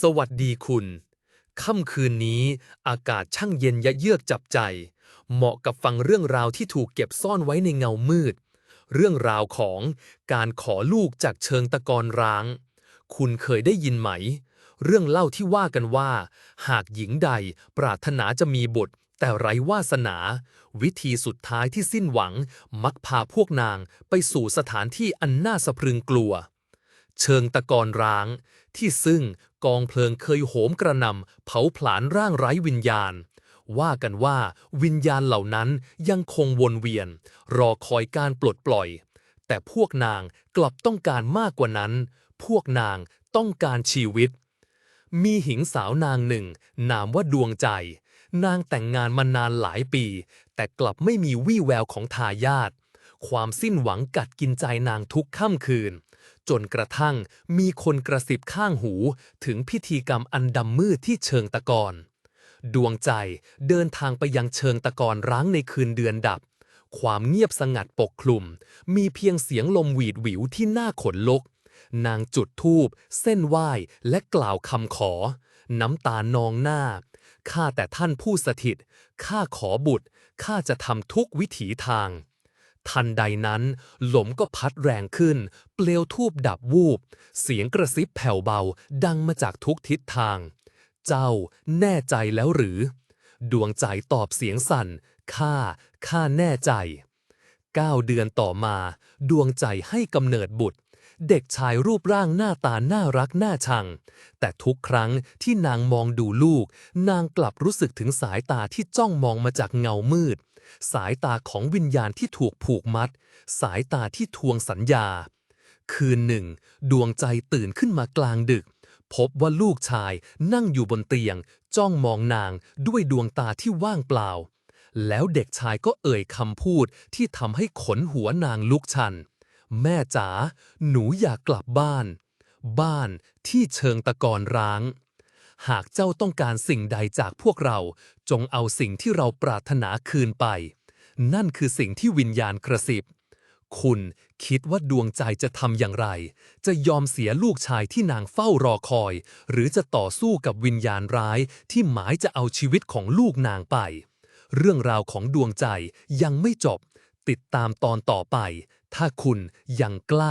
สวัสดีคุณ ค่ำคืนนี้อากาศช่างเย็นยะเยือกจับใจ เหมาะกับฟังเรื่องราวที่ถูกเก็บซ่อนไว้ในเงามืด เรื่องราวของการขอลูกจากเชิงตะกอนร้าง คุณเคยได้ยินไหม เรื่องเล่าที่ว่ากันว่า หากหญิงใดปรารถนาจะมีบุตรแต่ไร้วาสนา วิธีสุดท้ายที่สิ้นหวัง มักพาพวกนางไปสู่สถานที่อันน่าสะพรึงกลัว เชิงตะกอนร้าง ที่ซึ่งกองเพลิงเคยโหมกระหน่ำเผาผลาญร่างไร้วิญญาณ ว่ากันว่าวิญญาณเหล่านั้นยังคงวนเวียน รอคอยการปลดปล่อย แต่พวกนางกลับต้องการมากกว่านั้น พวกนางต้องการชีวิต มีหญิงสาวนางหนึ่ง นามว่าดวงใจ นางแต่งงานมานานหลายปี แต่กลับไม่มีวี่แววของทายาท ความสิ้นหวังกัดกินใจนางทุกค่ำคืน จนกระทั่งมีคนกระซิบข้างหู ถึงพิธีกรรมอันดำมืดที่เชิงตะกอน ดวงใจเดินทางไปยังเชิงตะกอนร้างในคืนเดือนดับ ความเงียบสงัดปกคลุม มีเพียงเสียงลมหวีดหวิวที่น่าขนลุก นางจุดธูปเส้นไหว้และกล่าวคำขอ น้ำตานองหน้าข้าแต่ท่านผู้สถิต ข้าขอบุตร ข้าจะทำทุกวิถีทาง ทันใดนั้นลมก็พัดแรงขึ้น เปลวทูบดับวูบ เสียงกระซิบแผ่วเบาดังมาจากทุกทิศทาง เจ้าแน่ใจแล้วหรือ ดวงใจตอบเสียงสั่น ข้า ข้าแน่ใจเก้าเดือนต่อมา ดวงใจให้กำเนิดบุตร เด็กชายรูปร่างหน้าตาน่ารักน่าชัง แต่ทุกครั้งที่นางมองดูลูก นางกลับรู้สึกถึงสายตาที่จ้องมองมาจากเงามืด สายตาของวิญญาณที่ถูกผูกมัด สายตาที่ทวงสัญญา คืนหนึ่ง ดวงใจตื่นขึ้นมากลางดึก พบว่าลูกชายนั่งอยู่บนเตียง จ้องมองนางด้วยดวงตาที่ว่างเปล่าแล้วเด็กชายก็เอ่ยคำพูดที่ทำให้ขนหัวนางลุกชัน แม่จ๋าหนูอยากกลับบ้าน บ้านที่เชิงตะกอนร้าง หากเจ้าต้องการสิ่งใดจากพวกเรา จงเอาสิ่งที่เราปรารถนาคืนไป นั่นคือสิ่งที่วิญญาณกระซิบ คุณคิดว่าดวงใจจะทำอย่างไร จะยอมเสียลูกชายที่นางเฝ้ารอคอย หรือจะต่อสู้กับวิญญาณร้ายที่หมายจะเอาชีวิตของลูกนางไป เรื่องราวของดวงใจยังไม่จบ ติดตามตอนต่อไป ถ้าคุณยังกล้า